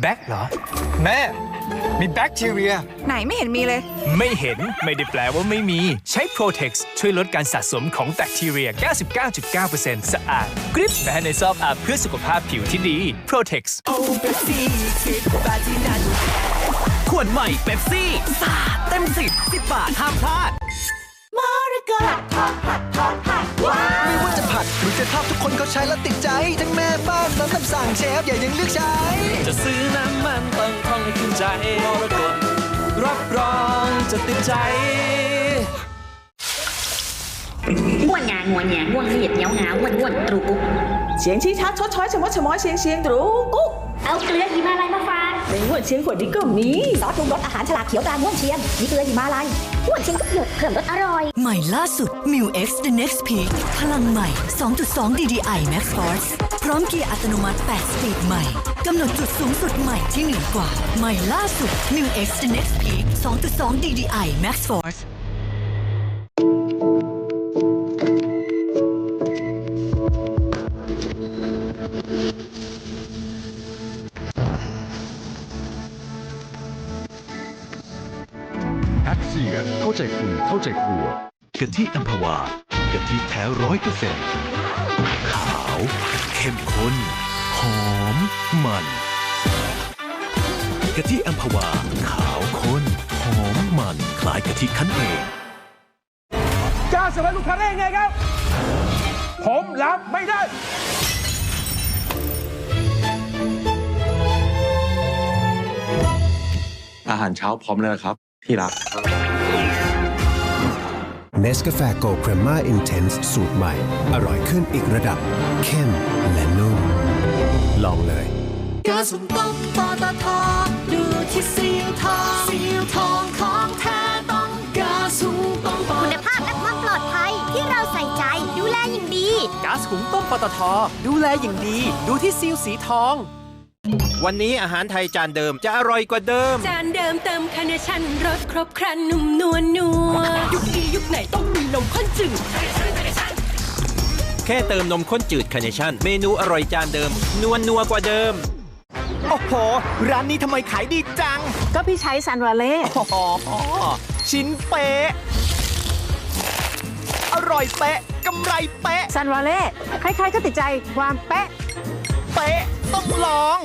แบคเหรอ แม่ มีแบคทีเรีย ไหนไม่เห็นมีเลย ไม่เห็นไม่ได้แปลว่าไม่มี ใช้ Protex ช่วยลดการสะสมของแบคทีเรีย 99.9%สะอาด กริบแม้ในซอกอาบเพื่อสุขภาพผิวที่ดี Protex ขวดใหม่เป๊ปซี่สาดเต็มสิบสิบบาทห้ามพลาดไม่ว่า จะผัดหรือจะทอดทุกคนเขาใช้แล้วติดใจ ทั้งแม่บ้านร้านตำสั่งเชฟอย่ายังเลือกใช้ จะซื้อน้ำมันเติมท่องให้ขึ้นใจมรกตรับรองจะติดใจง่วนงาง่วนงาง่วนเหยียดเหนียวหงาง่วนง่วนตรูกุ๊กเสียงชี้ชัดชดช้อยชะมดชะม้อยเสียงเสียงตรูกุ๊ก เอาเกลือหิมาลัยมาฝากในง่วนเสียงขวดนี้ก็มีซอสปรุงรสอาหารฉลากเขียวตราง่วนเชียงมีเกลือหิมาลัยง่วนเชียงทุกหยดเพิ่มรสอร่อย ใหม่ล่าสุด m u X The Next Peak พลังใหม่ 2.2 DDI Max Force พร้อมเกียร์อัตโนมัติ 8 สปีดใหม่กำหนดจุดสูงสุดใหม่ที่เหนือกว่า ใหม่ล่าสุด m u X The Next Peak 2.2 DDI Max Force แพ็กเซียเข้าใจคุณเข้าใจครัวกะทิอัมพวากะทิแท้ร้อยเปอร์เซ็นต์ขาว เข้มข้น หอม มันกะทิอัมพวา ขาวข้น หอมมันคล้ายกะทิคั้นเองกล้าสมัยลูกค้าได้ยังไงครับ ผมรับไม่ได้อาหารเช้าพร้อมแล้วนะครับ ที่รักเนสกาแฟโกลด์เครมมาอินเทนส์สูตรใหม่ อร่อยขึ้นอีกระดับ เข้มและนุ่ม ลองเลยกาสุนต้องปตทดูที่สีทองสีทองของแท้ต้องกาสุนต้องปคุณภาพและความปลอดภัยที่เราใส่ใจดูแลอย่างดีก๊าซหุงต้มปตทดูแลอย่างดี ดูที่ซีลสีทอง วันนี้อาหารไทยจานเดิมจะอร่อยกว่าเดิม จานเดิมเติมคาเนชั่นรสครบครันนุ่มนวลนัวยุคนี้ยุคไหนต้องมีนมข้นจืดแค่เติมนมข้นจืดคาร์เนชั่น เมนูอร่อยจานเดิม นวลนัวกว่าเดิม โอ้โห ร้านนี้ทำไมขายดีจัง ก็พี่ใช้ซันวาเล่โอ้โหชิ้นเป๊ะ อร่อยเป๊ะกำไรเป๊ะซันวาเล่ใครๆก็ติดใจความเป๊ะ เป๊ะ ต้องลอง